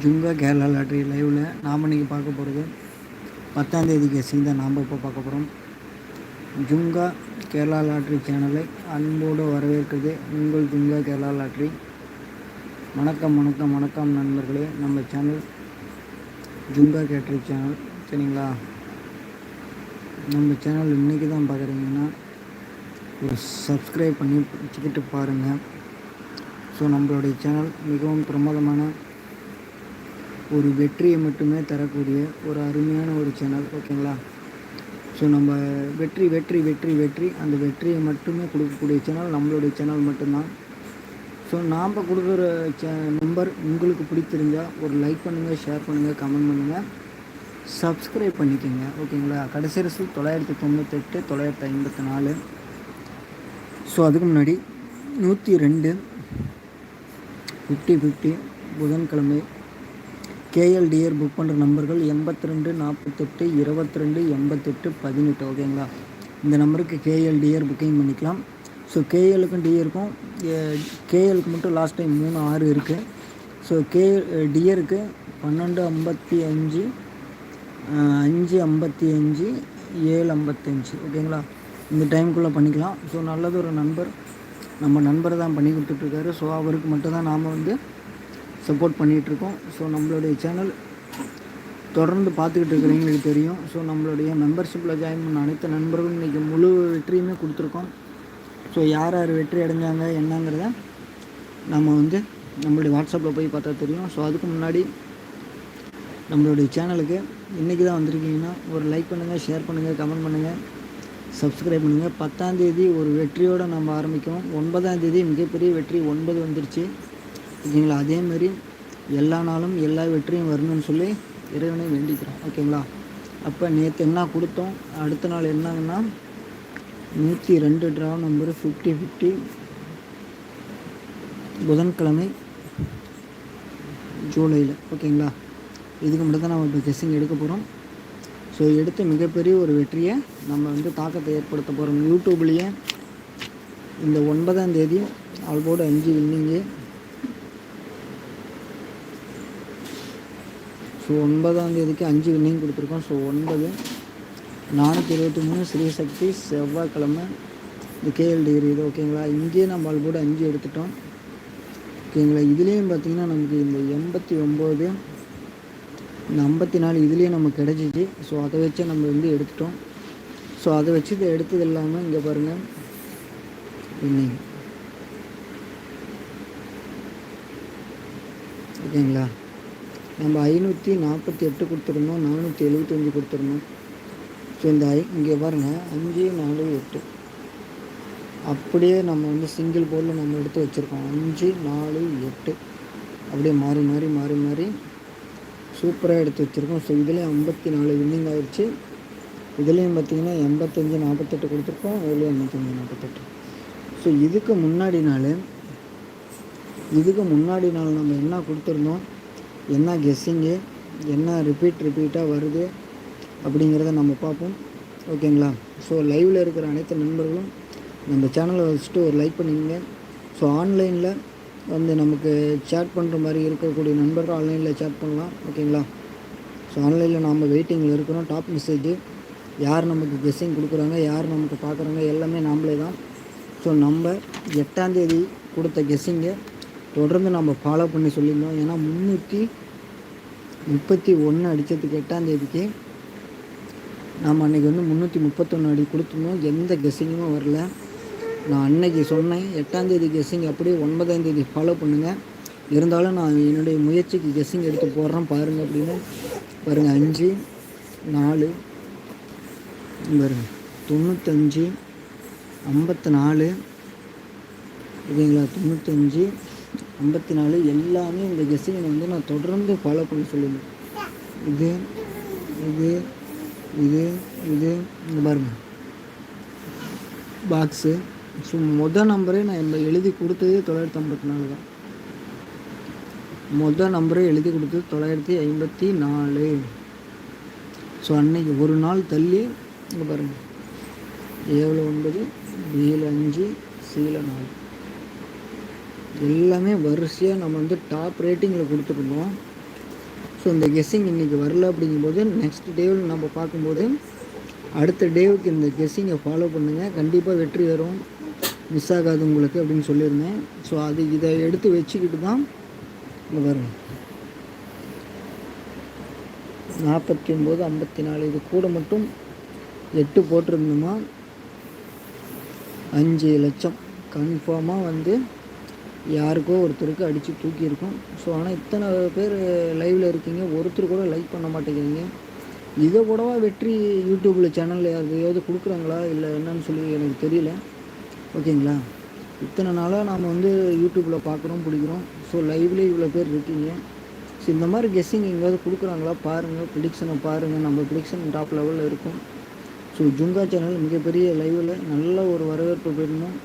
Junga Kerala lottery லைவில் நாம் இன்றைக்கி பார்க்க போகிறது பத்தாந்தேதி கேசிங் தான் நாம் இப்போ பார்க்க போகிறோம் ஜுங்கா கேரளா லாட்ரி சேனலை அன்போடு வரவேற்கிறது உங்கள் ஜுங்கா கேரளா லாட்ரி. வணக்கம் வணக்கம் வணக்கம் நண்பர்களே. நம்ம சேனல் ஜுங்கா கேட்ரி சேனல். சரிங்களா? நம்ம சேனல் இன்றைக்கி தான் பார்க்குறீங்கன்னா ஒரு சப்ஸ்கிரைப் பண்ணி வச்சுக்கிட்டு பாருங்கள் ஸோ நம்மளுடைய சேனல் மிகவும் பிரமாதமான ஒரு வெற்றியை மட்டுமே தரக்கூடிய ஒரு அருமையான ஒரு சேனல் ஓகேங்களா ஸோ நம்ம வெற்றி வெற்றி வெற்றி வெற்றி அந்த வெற்றியை மட்டுமே கொடுக்கக்கூடிய சேனல் நம்மளுடைய சேனல் மட்டும்தான். ஸோ நாம் கொடுக்குற சே நம்பர் உங்களுக்கு பிடிச்சிருந்தால் ஒரு லைக் பண்ணுங்கள் ஷேர் பண்ணுங்கள் கமெண்ட் பண்ணுங்கள் சப்ஸ்கிரைப் பண்ணிக்கோங்க ஓகேங்களா கடைசி அரசு தொள்ளாயிரத்தி தொண்ணூத்தெட்டு தொள்ளாயிரத்தி ஐம்பத்தி நாலு. ஸோ அதுக்கு முன்னாடி நூற்றி ரெண்டு ஃபிஃப்டி ஃபிஃப்டி புதன்கிழமை கேஎல்டிஆர் புக் பண்ணுற நம்பர்கள் எண்பத்தி ரெண்டு நாற்பத்தெட்டு இருபத்தி ரெண்டு எண்பத்தெட்டு பதினெட்டு ஓகேங்களா இந்த நம்பருக்கு கேஎல்டிஆர் புக்கிங் பண்ணிக்கலாம். ஸோ கேஎலுக்கும் டிஆருக்கும் கேஎலுக்கு மட்டும் லாஸ்ட் டைம் மூணு ஆறு இருக்குது ஸோ கே டிஆருக்கு பன்னெண்டு ஐம்பத்தி அஞ்சு அஞ்சு ஐம்பத்தி அஞ்சு ஏழு ஐம்பத்தஞ்சு ஓகேங்களா இந்த டைமுக்குள்ளே பண்ணிக்கலாம். ஸோ நல்லது ஒரு நண்பர் நம்ம நண்பர் தான் பண்ணி கொடுத்துட்ருக்காரு ஸோ அவருக்கு மட்டும்தான் நாம் வந்து சப்போர்ட் பண்ணிகிட்ருக்கோம். ஸோ நம்மளுடைய சேனல் தொடர்ந்து பார்த்துக்கிட்டு இருக்கிறவங்களுக்கு தெரியும். ஸோ நம்மளுடைய மெம்பர்ஷிப்பில் ஜாயின் பண்ண அனைத்து நண்பர்களும் இன்றைக்கி முழு வெற்றியுமே கொடுத்துருக்கோம். ஸோ யார் யார் வெற்றி அடைஞ்சாங்க என்னங்கிறத நம்ம வந்து நம்மளுடைய வாட்ஸ்அப்பில் போய் பார்த்தா தெரியும். ஸோ அதுக்கு முன்னாடி நம்மளுடைய சேனலுக்கு இன்றைக்கி தான் வந்திருக்கீங்கன்னா ஒரு லைக் பண்ணுங்கள் ஷேர் பண்ணுங்கள் கமெண்ட் பண்ணுங்கள் சப்ஸ்கிரைப் பண்ணுங்கள் பத்தாந்தேதி ஒரு வெற்றியோடு நம்ம ஆரம்பிக்கிறோம். ஒன்பதாந்தேதி மிகப்பெரிய வெற்றி ஒன்பது வந்துருச்சு. ஓகேங்களா மாதிரி எல்லா நாளும் எல்லா வெற்றியும் வரணும்னு சொல்லி இறைவனை வேண்டிக்கிறோம். ஓகேங்களா? அப்போ நேற்று என்ன கொடுத்தோம்? அடுத்த நாள் என்னங்கன்னா நூற்றி ரெண்டு ட்ரா நம்பர் ஃபிஃப்டி ஃபிஃப்டி புதன்கிழமை ஜூலையில் ஓகேங்களா? இதுக்கு மட்டும் தான் நம்ம இப்போ கெஸ்ஸிங் எடுக்க போகிறோம் ஸோ எடுத்த மிகப்பெரிய ஒரு வெற்றியை நம்ம வந்து தாக்கத்தை ஏற்படுத்த போகிறோம் யூடியூப்லேயே இந்த ஒன்பதாம் தேதி ஆல்போடு அஞ்சு வின்னிங்கு ஸோ ஒன்பதாம் தேதிக்கு அஞ்சு வின்னிங் கொடுத்துருக்கோம். ஸோ ஒன்பது நானூற்றி இருபத்தி மூணு ஸ்ரீசக்தி செவ்வாய்க்கிழமை இந்த கேஎல் டிகிரி இது ஓகேங்களா இங்கேயே நம்ம ஆல்போர்டு அஞ்சு எடுத்துட்டோம். ஓகேங்களா இதுலேயும் பார்த்திங்கன்னா நமக்கு இந்த எண்பத்தி ஒம்பது இந்த ஐம்பத்தி நாலு இதுலேயும் நமக்கு கிடச்சிச்சு. ஸோ அதை வச்சு நம்ம வந்து எடுத்துட்டோம். ஸோ அதை வச்சு இதை எடுத்தது இல்லாமல் இங்கே பாருங்கள் இன்னைக்கு ஓகேங்களா நம்ம ஐநூற்றி நாற்பத்தி எட்டு கொடுத்துருந்தோம் நானூற்றி எழுபத்தஞ்சி கொடுத்துருந்தோம். ஸோ இந்த ஐ இங்கே பாருங்கள் அஞ்சு நாலு எட்டு. அப்படியே நம்ம வந்து சிங்கிள் போர்டில் நம்ம எடுத்து வச்சுருக்கோம். அஞ்சு நாலு எட்டு. அப்படியே மாறி மாறி மாறி மாறி சூப்பராக எடுத்து வச்சுருக்கோம். ஸோ இதுலேயும் ஐம்பத்தி நாலு வின்னிங் ஆகிடுச்சு இதுலேயும் பார்த்திங்கன்னா எண்பத்தஞ்சு நாற்பத்தெட்டு கொடுத்துருக்கோம். இதுலேயும் எண்பத்தஞ்சு நாற்பத்தெட்டு. ஸோ இதுக்கு முன்னாடி நாள் இதுக்கு முன்னாடி நாள் நம்ம என்ன கொடுத்துருந்தோம்? என்ன கெஸ்ஸிங்கு என்ன ரிப்பீட் ரிப்பீட்டாக வருது அப்படிங்கிறத நம்ம பார்ப்போம். ஓகேங்களா? ஸோ லைவில் இருக்கிற அனைத்து நண்பர்களும் நம்ம சேனலை வச்சுட்டு ஒரு லைக் பண்ணிக்கங்க. ஸோ ஆன்லைனில் வந்து நமக்கு சேட் பண்ணுற மாதிரி இருக்கக்கூடிய நண்பர்கள் ஆன்லைனில் சேட் பண்ணலாம். ஓகேங்களா? ஸோ ஆன்லைனில் நாம் வெயிட்டிங்கில் இருக்கிறோம். டாப் மெசேஜ் யார் நமக்கு கெஸ்ஸிங் கொடுக்குறாங்க யார் நமக்கு பார்க்குறாங்க எல்லாமே நாம்ளே தான். ஸோ நம்ம எட்டாந்தேதி கொடுத்த கெஸ்ஸிங்கை தொடர்ந்து நம்ம ஃபாலோ பண்ணி சொல்லியிருந்தோம். ஏன்னா முந்நூற்றி முப்பத்தி ஒன்று அடித்ததுக்கு எட்டாந்தேதிக்கு நாம் அன்றைக்கி வந்து முந்நூற்றி முப்பத்தொன்று அடி கொடுத்துருந்தோம். எந்த கெஸ்ஸிங்குமே வரல. நான் அன்னைக்கு சொன்னேன் எட்டாந்தேதி கெஸ்ஸிங் அப்படியே ஒன்பதாந்தேதி ஃபாலோ பண்ணுங்கள் இருந்தாலும் நான் என்னுடைய முயற்சிக்கு கெஸ்ஸிங் எடுத்து போடுறேன் பாருங்கள் அப்படின்னு. பாருங்கள் அஞ்சு நாலு பாருங்கள் தொண்ணூத்தஞ்சு ஐம்பத்தி நாலு. ஓகேங்களா? தொண்ணூத்தஞ்சு ஐம்பத்தி நாலு எல்லாமே இந்த கெஸ்ஸிங்கை வந்து நான் தொடர்ந்து ஃபாலோ பண்ண சொல்லியிருந்தேன் இது இது இது இது இந்த பாருங்கள் பாக்ஸு ஸோ மொதல் நம்பரே நான் எழுதி கொடுத்ததே தொள்ளாயிரத்தி ஐம்பத்தி நாலு தான். மொதல் நம்பரே எழுதி கொடுத்தது தொள்ளாயிரத்தி ஐம்பத்தி நாலு. ஸோ அன்னைக்கு ஒரு நாள் தள்ளி இங்கே பாருங்கள் ஏழு ஒன்பது ஏழு அஞ்சு சீல நாலு. எல்லாமே வரிசையாக நம்ம வந்து டாப் ரேட்டிங்கில் கொடுத்துருந்தோம். ஸோ இந்த கெஸ்ஸிங் இன்றைக்கி வரல அப்படிங்கும்போது நெக்ஸ்ட் டேவில் நம்ம பார்க்கும்போது அடுத்த டேவுக்கு இந்த கெஸ்ஸிங்கை ஃபாலோ பண்ணுங்கள் கண்டிப்பாக வெற்றி வரும். மிஸ் ஆகாது உங்களுக்கு அப்படின்னு சொல்லியிருந்தேன். ஸோ அது இதை எடுத்து வச்சுக்கிட்டு தான் இங்கே வரும் நாற்பத்தி ஒம்பது ஐம்பத்தி நாலு இது கூட மட்டும் எட்டு போட்டிருந்தோமா? அஞ்சு லட்சம். கன்ஃபார்மாக வந்து யாருக்கோ ஒருத்தருக்கு அடித்து தூக்கியிருக்கும். ஸோ ஆனால் இத்தனை பேர் லைவில் இருக்கீங்க. ஒருத்தர் கூட லைக் பண்ண மாட்டேங்கிறீங்க. இதை கூடவா வெற்றி யூடியூப்பில் சேனலில் யாருக்கையாவது கொடுக்குறாங்களா? இல்லை என்னன்னு சொல்லி எனக்கு தெரியல. ஓகேங்களா? இத்தனை நாளாக நாம் வந்து யூடியூப்பில் பார்க்குறோம் பிடிக்கிறோம். ஸோ லைவ்லேயே இவ்வளோ பேர் இருக்கீங்க. ஸோ இந்த மாதிரி கெஸ்ஸிங் எங்கேயாவது கொடுக்குறாங்களா? பாருங்கள் ப்ரிடிக்ஷனை பாருங்கள் நம்ம ப்ரிடிக்ஷன் டாப் லெவலில் இருக்கும். ஸோ ஜுங்கா சேனல் மிகப்பெரிய லைவில் நல்ல ஒரு வரவேற்பு பெறணும்.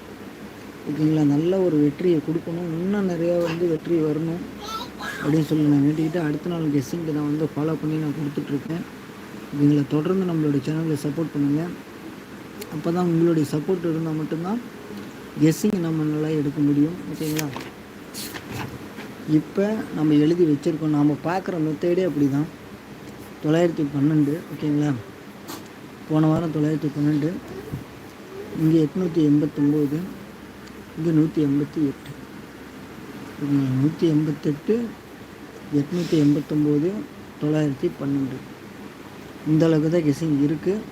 ஓகேங்களா நல்ல ஒரு வெற்றியை கொடுக்கணும். இன்னும் நிறையா வந்து வெற்றி வரணும் அப்படின்னு சொல்லி நான் வேண்டிக்கிட்டு அடுத்த நாள் கெஸ்ஸிங்க்கு நான் வந்து ஃபாலோ பண்ணி நான் கொடுத்துட்ருக்கேன். ஓகேங்களா தொடர்ந்து நம்மளுடைய சேனலில் சப்போர்ட் பண்ணுங்கள் அப்போ தான் உங்களுடைய சப்போர்ட் இருந்தால் மட்டும்தான் கெஸ்ஸிங் நம்ம நல்லா எடுக்க முடியும். ஓகேங்களா இப்போ நம்ம எழுதி வச்சுருக்கோம். நாம் பார்க்குற மெத்தேடே அப்படி தான் தொள்ளாயிரத்தி பன்னெண்டு ஓகேங்களா? போன வாரம் தொள்ளாயிரத்தி பன்னெண்டு இங்கே எட்நூற்றி எண்பத்தொம்போது. இது நூற்றி எண்பத்தி எட்டு. நூற்றி எண்பத்தெட்டு எட்நூற்றி எண்பத்தொம்போது தொள்ளாயிரத்தி பன்னெண்டு. இந்த அளவுக்கு தான் கெஸிங் இருக்குது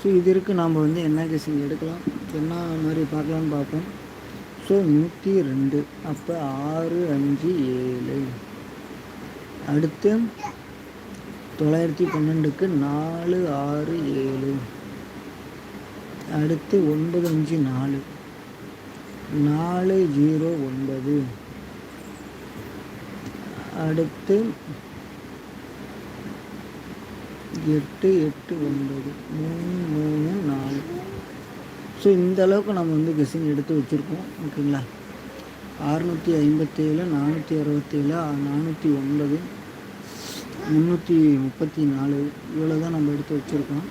ஸோ இது இருக்குது நாம் வந்து என்ன கெஸிங் எடுக்கலாம் என்ன மாதிரி பார்க்கலான்னு பார்ப்போம். ஸோ நூற்றி ரெண்டு அப்போ ஆறு அஞ்சு ஏழு. அடுத்து தொள்ளாயிரத்தி பன்னெண்டுக்கு நாலு ஆறு ஏழு. அடுத்து ஒன்பது அஞ்சு நாலு. நாலு ஜீரோ ஒன்பது. அடுத்து எட்டு எட்டு ஒன்பது. மூணு மூணு நாலு. ஸோ இந்த அளவுக்கு நம்ம வந்து கெஸ்ஸிங் எடுத்து வச்சுருக்கோம். ஓகேங்களா? அறுநூற்றி ஐம்பத்தேழு நானூற்றி அறுபத்தேழு நானூற்றி ஒன்பது முந்நூற்றி முப்பத்தி நாலு. இவ்வளோ தான் நம்ம எடுத்து வச்சுருக்கோம்.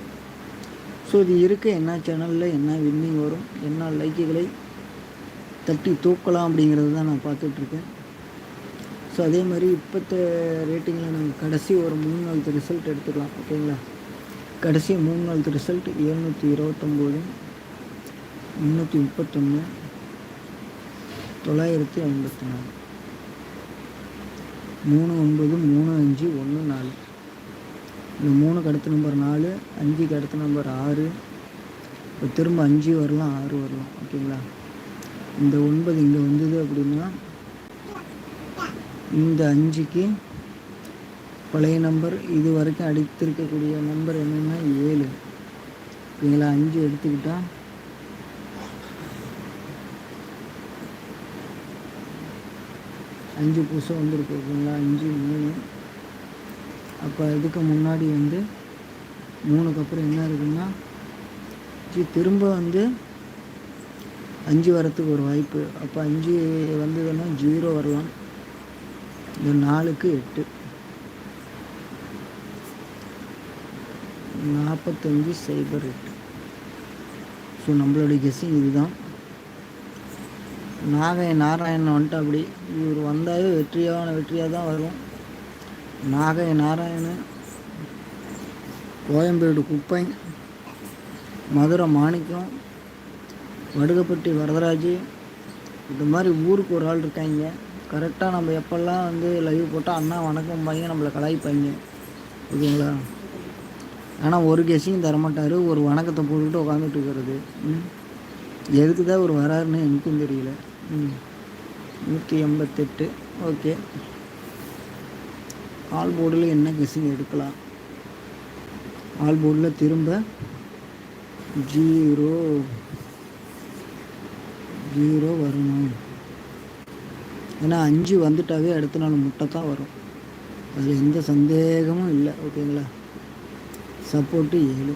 ஸோ இது இருக்க என்ன சேனலில் என்ன வின்னிங் வரும் என்ன லைக்குகளை தட்டி தூக்கலாம் அப்படிங்கிறது தான் நான் பார்த்துட்ருக்கேன். ஸோ அதே மாதிரி இப்போத்த ரேட்டிங்கில் நாங்கள் கடைசி ஒரு மூணு நாளுக்கு ரிசல்ட் எடுத்துக்கலாம் ஓகேங்களா? கடைசி மூணு நாளுக்கு ரிசல்ட் எழுநூற்றி இருபத்தொம்போது முந்நூற்றி முப்பத்தொன்று தொள்ளாயிரத்தி ஐம்பத்தி நாலு மூணு ஒன்பது மூணு அஞ்சு ஒன்று நாலு. இந்த மூணுக்கு அடுத்த நம்பர் நாலு அஞ்சுக்கு அடுத்த நம்பர் ஆறு இப்போ திரும்ப அஞ்சு வரலாம் ஆறு வரலாம் ஓகேங்களா? இந்த ஒன்பது இங்கே வந்தது அப்படின்னா இந்த அஞ்சுக்கு பழைய நம்பர் இது வரைக்கும் அடித்திருக்கக்கூடிய நம்பர் என்னென்னா ஏழு. ஓகேங்களா அஞ்சு எடுத்துக்கிட்டால் அஞ்சு புதுசாக வந்திருக்கு ஓகேங்களா அஞ்சு மூணு. அப்போ இதுக்கு முன்னாடி வந்து மூணுக்கு அப்புறம் என்ன இருக்குன்னா திரும்ப வந்து அஞ்சு வரத்துக்கு ஒரு வாய்ப்பு. அப்போ அஞ்சு வந்ததுன்னா ஜீரோ வரலாம். இந்த நாலுக்கு எட்டு. நாற்பத்தஞ்சு சைபர் எட்டு. ஸோ நம்மளுடைய கெஸ்ஸிங் இதுதான். நாகை நாராயணன் வந்துட்டு அப்படி. இவர் வந்தாலே வெற்றியான வெற்றியாக தான் வரும். நாகை நாராயணன் கோயம்பேடு குப்பை மதுரை மாணிக்கம் வடுகப்பட்டி வரதராஜ் இந்த மாதிரி ஊருக்கு ஒரு ஆள் இருக்காங்க. கரெக்டாக நம்ம எப்போல்லாம் வந்து லைவ் போட்டால் அண்ணா வணக்கம் பையன் நம்மளை கலாய்ப்பாங்க. ஓகேங்களா? ஆனால் ஒரு கெஸையும் தரமாட்டார். ஒரு வணக்கத்தை போட்டுக்கிட்டு உட்காந்துட்டு இருக்கிறது. எதுக்கு தான் ஒரு வராருன்னு எனக்கும் தெரியல. ம். நூற்றி எண்பத்தெட்டு. ஓகே. ஆல் போர்டில் என்ன கெஸிங் எடுக்கலாம்? ஆல் போர்டில் திரும்ப ஜீரோ ஜீரோ வரணும். ஏன்னா அஞ்சு வந்துட்டாவே அடுத்த நாள் முட்டை தான் வரும். அதில் எந்த சந்தேகமும் இல்லை ஓகேங்களா? சப்போர்ட்டு ஏழு.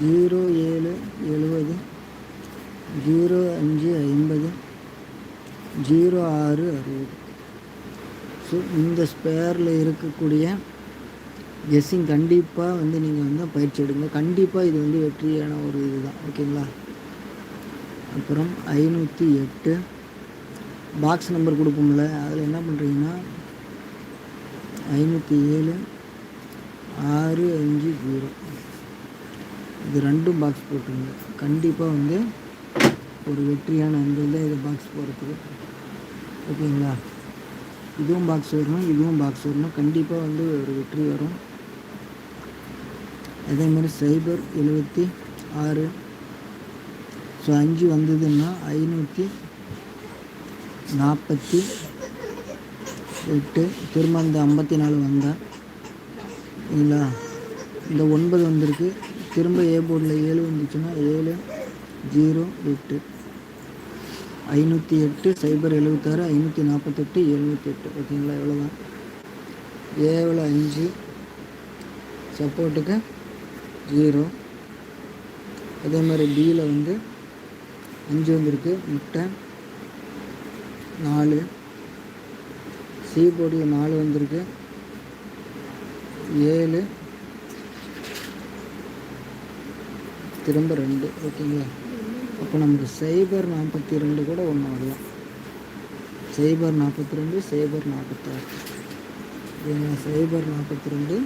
ஜீரோ ஏழு எழுபது. ஜீரோ அஞ்சு ஐம்பது. ஜீரோ ஆறு அறுபது. ஸோ இந்த ஸ்பேரில் இருக்கக்கூடிய கெஸ்ஸிங் கண்டிப்பாக வந்து நீங்கள் வந்து பயிற்சி எடுங்க. கண்டிப்பாக இது வந்து வெற்றியான ஒரு இது தான் ஓகேங்களா? அப்புறம் ஐநூற்றி எட்டு. பாக்ஸ் நம்பர் கொடுப்போம்ல அதில் என்ன பண்ணுறீங்கன்னா ஐநூற்றி ஏழு ஆறு அஞ்சு ஜீரோ. இது ரெண்டும் பாக்ஸ் போட்டுருங்க. கண்டிப்பாக வந்து ஒரு வெற்றியான அன்பில் தான் இது பாக்ஸ் போகிறதுக்கு ஓகேங்களா? இதுவும் பாக்ஸ் வரணும் இதுவும் பாக்ஸ் வரணும். கண்டிப்பாக வந்து ஒரு வெற்றி வரும். அதேமாதிரி சைபர் எழுபத்தி ஆறு ஸோ அஞ்சு வந்ததுன்னா ஐநூற்றி நாற்பத்தி எட்டு. திரும்ப இந்த ஐம்பத்தி நாலு வந்தேன் இல்லைங்களா? இந்த ஒன்பது வந்திருக்கு. திரும்ப ஏ போர்டில் ஏழு வந்துச்சுன்னா ஏழு ஜீரோ எட்டு. ஐநூற்றி எட்டு சைபர் எழுபத்தாறு ஐநூற்றி நாற்பத்தெட்டு எழுநூற்றி எட்டு ஓகேங்களா எவ்வளோதான் ஏவில் அஞ்சு. சப்போர்ட்டுக்கு ஜீரோ. அதே மாதிரி பியில் வந்து அஞ்சு வந்திருக்கு. முட்டை நாலு. சி போர்டில் நாலு வந்திருக்கு. ஏழு. திரும்ப ரெண்டு. ஓகேங்களா? அப்போ நமக்கு சைபர் நாற்பத்தி ரெண்டு கூட ஒன்று வரலாம். சைபர் நாற்பத்தி ரெண்டு சைபர் நாற்பத்தாறு. ஓகேங்களா சைபர் நாற்பத்தி ரெண்டு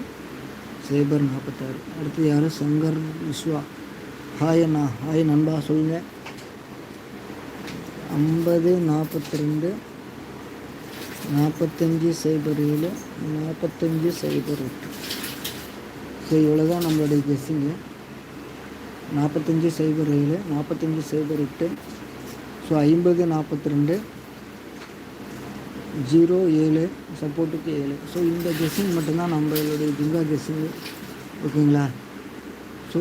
சைபர் நாற்பத்தாறு. அடுத்து யார்? சங்கர் விஸ்வா. ஹாய் அண்ணா. ஹாய் நண்பா. சொல்லுங்கள் ஐம்பது நாற்பத்தி ரெண்டு நாற்பத்தஞ்சு சைபர் ஏழு நாற்பத்தஞ்சு சைபர் எட்டு. ஸோ இவ்வளோ தான் நம்மளுடைய கெஸ்ஸிங்கு நாற்பத்தஞ்சு சைபர் ஏழு நாற்பத்தஞ்சு சைபர் எட்டு. ஸோ ஐம்பது நாற்பத்தி ரெண்டு ஜீரோ ஏழு சப்போர்ட்டுக்கு ஏழு. ஸோ இந்த கெஸ்ஸிங் மட்டும்தான் நம்மளுடைய ஜிங்கா கெஸ்ஸிங்கு ஓகேங்களா? ஸோ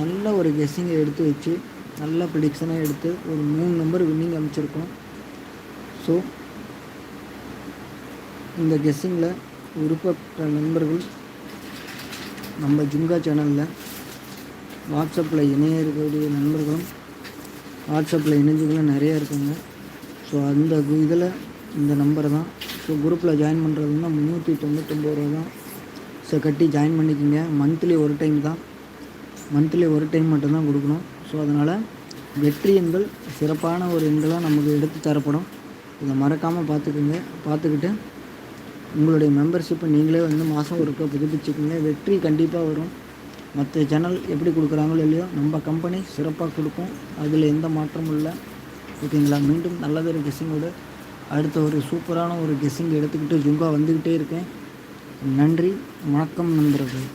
நல்ல ஒரு கெஸ்ஸிங்கை எடுத்து வச்சு நல்ல ப்ரிடிக்ஷனாக எடுத்து ஒரு மூணு நம்பர் வின்னிங் அமைச்சிருக்கோம். ஸோ இந்த கெஸ்ஸிங்கில் விருப்பப்பட்ட நண்பர்கள் நம்ம ஜுங்கா சேனலில் வாட்ஸ்அப்பில் இணைய இருக்கக்கூடிய நண்பர்களும் வாட்ஸ்அப்பில் இணைஞ்சுக்கலாம் நிறையா இருக்காங்க. ஸோ அந்த இதில் இந்த நம்பர் தான். ஸோ குரூப்பில் ஜாயின் பண்ணுறதுனா முந்நூற்றி தொண்ணூற்றொம்பது ரூபா தான். ஸோ கட்டி ஜாயின் பண்ணிக்கோங்க. மந்த்லி ஒரு டைம் தான். மந்த்லி ஒரு டைம் மட்டும்தான் கொடுக்கணும். ஸோ அதனால் வெற்றி எண்கள் சிறப்பான ஒரு எண்களாக நமக்கு எடுத்து தரப்படும். இதை மறக்காமல் பார்த்துக்குங்க. பார்த்துக்கிட்டு உங்களுடைய மெம்பர்ஷிப்பை நீங்களே வந்து மாதம் ஒருக்க புதுப்பிச்சுக்கோங்க. வெற்றி கண்டிப்பாக வரும். மற்ற சேனல் எப்படி கொடுக்குறாங்களோ இல்லையோ நம்ம கம்பெனி சிறப்பாக கொடுக்கும். அதில் எந்த மாற்றமும் இல்லை. ஓகேங்களா? மீண்டும் நல்லதொரு கெஸ்ஸிங்கோடு அடுத்த ஒரு சூப்பரான ஒரு கெஸ்ஸிங் எடுத்துக்கிட்டு ஜுங்கா வந்துக்கிட்டே இருக்கேன். நன்றி. வணக்கம் நண்பர்கள்.